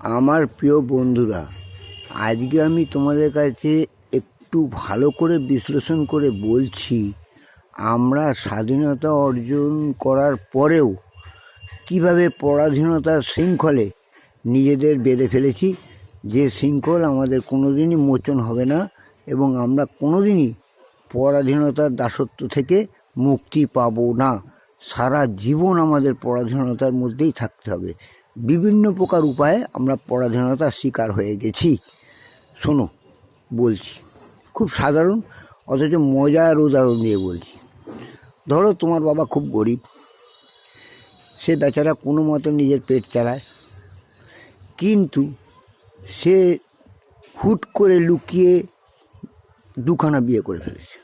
আমার প্রিয় বন্ধুরা, আজকে আমি তোমাদের কাছে একটু ভালো করে বিশ্লেষণ করে বলছি, আমরা স্বাধীনতা অর্জন করার পরেও কীভাবে পরাধীনতার শৃঙ্খলে নিজেদের বেঁধে ফেলেছি, যে শৃঙ্খল আমাদের কোনোদিনই মোচন হবে না এবং আমরা কোনোদিনই পরাধীনতার দাসত্ব থেকে মুক্তি পাবো না। সারা জীবন আমাদের পরাধীনতার মধ্যেই থাকতে হবে। বিভিন্ন প্রকার উপায়ে আমরা পরাধীনতার শিকার হয়ে গেছি। শোনো, বলছি, খুব সাধারণ, অথচ মজার উদাহরণ দিয়ে বলছি। ধরো তোমার বাবা খুব গরিব, সে বেচারা কোনো মতে নিজের পেট চালায়, কিন্তু সে হুট করে লুকিয়ে দুখানা বিয়ে করে ফেলেছে।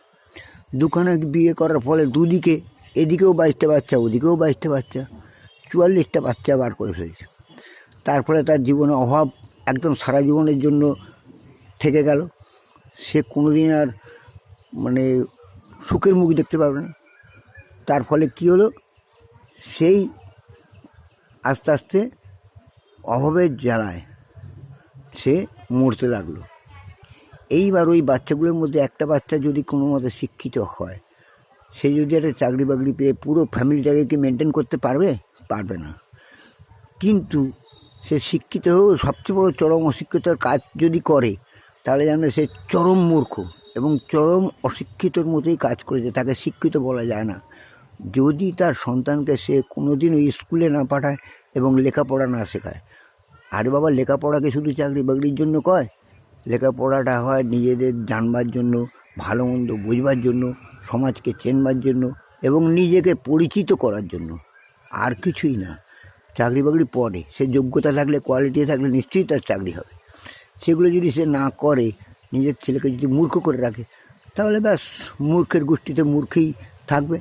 দুখানা বিয়ে করার ফলে দুদিকে, এদিকেও বাঁচতে বাচ্চা, ওদিকেও বাঁচতে বাচ্চা। চুয়াল্লিশটা বাচ্চা বার করে ফেলেছে। তারপরে তার জীবনে অভাব একদম সারা জীবনের জন্য থেকে গেল। সে কোনোদিন আর মানে সুখের মুখ দেখতে পারবে না। তার ফলে কী হলো? সেই আস্তে আস্তে অভাবের জ্বালায় সে মরতে লাগল। এইবার ওই বাচ্চাগুলোর মধ্যে একটা বাচ্চা যদি কোনো মতে শিক্ষিত হয়, সে যদি একটা চাকরি বাকরি পেয়ে পুরো ফ্যামিলিটাকে কি মেনটেন করতে পারবে? পারবে না। কিন্তু সে শিক্ষিত হয়েও সবচেয়ে বড় চরম অশিক্ষিতর কাজ যদি করে, তাহলে জানবে সে চরম মূর্খ এবং চরম অশিক্ষিতর মতোই কাজ করেছে তাকে শিক্ষিত বলা যায় না। যদি তার সন্তানকে সে কোনোদিন ওই স্কুলে না পাঠায় এবং লেখাপড়া না শেখায়। আরে বাবা লেখাপড়াকে শুধু চাকরি বাকরির জন্য কয়? লেখাপড়াটা হয় নিজেদের জানবার জন্য, ভালো মন্দ বুঝবার জন্য, সমাজকে চেনবার জন্য এবং নিজেকে পরিচিত করার জন্য। আর কিছুই না। চাকরি বাকরি পরে। সে যোগ্যতা থাকলে কোয়ালিটি থাকলে নিশ্চয়ই তার চাকরি হবে। সেগুলো যদি সে না করে, নিজের ছেলেকে যদি মূর্খ করে রাখে, তাহলে ব্যাস, মূর্খের গোষ্ঠীতে মূর্খেই থাকবে।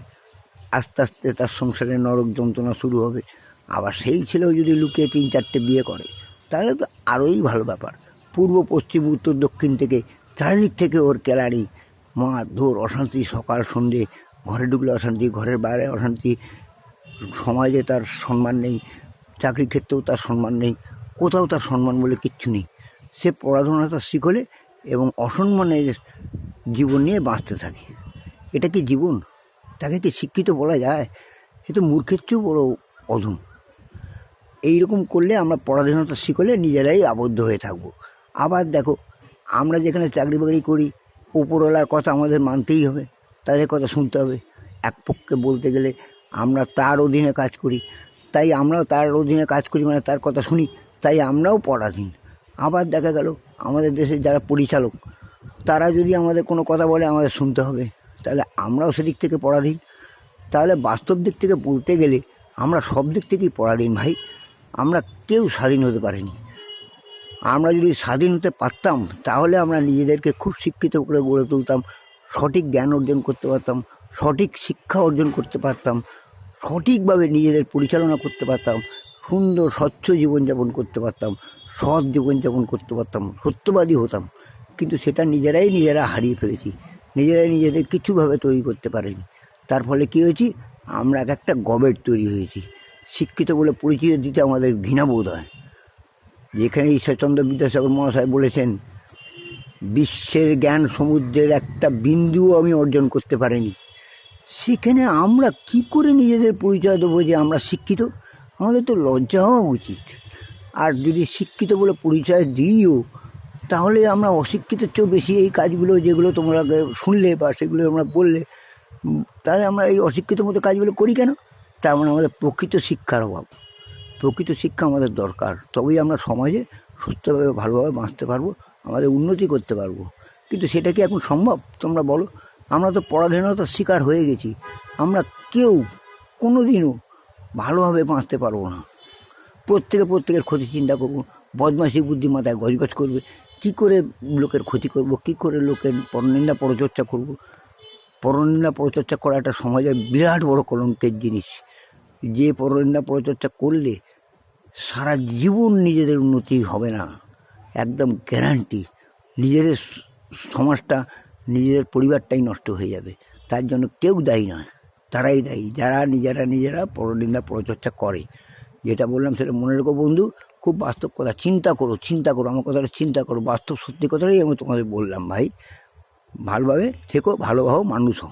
আস্তে আস্তে তার সংসারে নরক যন্ত্রণা শুরু হবে। আবার সেই ছেলেও যদি লুকিয়ে তিন চারটে বিয়ে করে, তাহলে তো আরোই ভালো ব্যাপার। পূর্ব, পশ্চিম, উত্তর, দক্ষিণ থেকে, চারিদিক থেকে ওর ক্যালারি মা ধর অশান্তি, সকাল, সন্ধে, ঘরে ঢুকলে অশান্তি, ঘরের বাইরে অশান্তি সমাজে তার সম্মান নেই চাকরি ক্ষেত্রেও তার সম্মান নেই, কোথাও তার সম্মান বলে কিচ্ছু নেই। সে পড়াশোনাটা শিখলে এবং অসম্মানের জীবন নিয়ে বাঁচতে থাকে। এটা কি জীবন? তাকে কি শিক্ষিত বলা যায়? সে তো মূর্খের চেয়েও বড় অধম। এইরকম করলে আমরা পরাধীনতা শিখলে নিজেরাই আবদ্ধ হয়ে থাকব। আবার দেখো, আমরা যেখানে চাকরি বাকরি করি, উপরওয়ালার কথা আমাদের মানতেই হবে, তাদের কথা শুনতে হবে। এক পক্ষে বলতে গেলে আমরা তার অধীনে কাজ করি। তাই আমরাও তার অধীনে কাজ করি মানে তার কথা শুনি। তাই আমরাও পরাধীন। আবার দেখা গেল, আমাদের দেশের যারা পরিচালক, তারা যদি আমাদের কোনো কথা বলে, আমাদের শুনতে হবে। তাহলে আমরাও সেদিক থেকে পরাধীন। তাহলে বাস্তব দিক থেকে বলতে গেলে, আমরা সব দিক থেকেই পরাধীন ভাই। আমরা কেউ স্বাধীন হতে পারিনি। আমরা যদি স্বাধীন হতে পারতাম, তাহলে আমরা নিজেদেরকে খুব শিক্ষিত করে গড়ে তুলতাম, সঠিক জ্ঞান অর্জন করতে পারতাম, সঠিক শিক্ষা অর্জন করতে পারতাম। সঠিকভাবে নিজেদের পরিচালনা করতে পারতাম, সুন্দর, স্বচ্ছ জীবনযাপন করতে পারতাম, সৎ জীবনযাপন করতে পারতাম, সত্যবাদী হতাম। কিন্তু সেটা নিজেরাই নিজেরা হারিয়ে ফেলেছি। নিজেরাই নিজেদের কিছুভাবে তৈরি করতে পারিনি। তার ফলে কী হয়েছি? আমরা এক একটা গবেট তৈরি হয়েছি। শিক্ষিত বলে পরিচয় দিতে আমাদের ঘৃণাবোধ হয়। যেখানে ঈশ্বরচন্দ্র বিদ্যাসাগর মহাশয় বলেছেন, বিশ্বের জ্ঞান সমুদ্রের একটা বিন্দুও আমি অর্জন করতে পারিনি। সেখানে আমরা কি করে নিজেদের পরিচয় দেবো যে আমরা শিক্ষিত? আমাদের তো লজ্জা হওয়া উচিত। আর যদি শিক্ষিত বলে পরিচয় দিইও, তাহলে আমরা অশিক্ষিতের চেয়েও বেশি এই কাজগুলো যেগুলো তোমরা শুনলে বা সেগুলো আমরা বললে তাহলে আমরা এই অশিক্ষিত মতো কাজগুলো করি কেন? তার মানে আমাদের প্রকৃত শিক্ষার অভাব। প্রকৃত শিক্ষা আমাদের দরকার। তবেই আমরা সমাজে সুস্থভাবে, ভালোভাবে বাঁচতে পারব, আমাদের উন্নতি করতে পারব। কিন্তু সেটা কি এখন সম্ভব? তোমরা বলো। আমরা তো পরাধীনতার শিকার হয়ে গেছি। আমরা কেউ কোনো দিনও ভালোভাবে বাঁচতে পারব না। প্রত্যেকে প্রত্যেকের ক্ষতি চিন্তা করব। বদমাসি বুদ্ধি মাথায় গজগজ করবে। কী করে লোকের ক্ষতি করব? কী করে লোকের পরনিন্দা পরচর্চা করব? পরনিন্দা পরচর্চা করা একটা সমাজের বিরাট বড় কলঙ্কের জিনিস। যে পরনিন্দা পরচর্চা করলে সারা জীবন নিজেদের উন্নতি হবে না। একদম গ্যারান্টি নিজেদের সমাজটা নিজেদের পরিবারটাই নষ্ট হয়ে যাবে। তার জন্য কেউ দায়ী নয়। তারাই দায়ী। যারা নিজেরা নিজেরা পরনিন্দা পরচর্চা করে। যেটা বললাম সেটা মনে রেখো বন্ধু, খুব বাস্তব কথা। চিন্তা করো চিন্তা করো। আমার কথাটা চিন্তা করো। বাস্তব সত্যি কথাটাই আমি তোমাদের বললাম ভাই। ভালোভাবে থেকো ভালোভাবে মানুষ হও।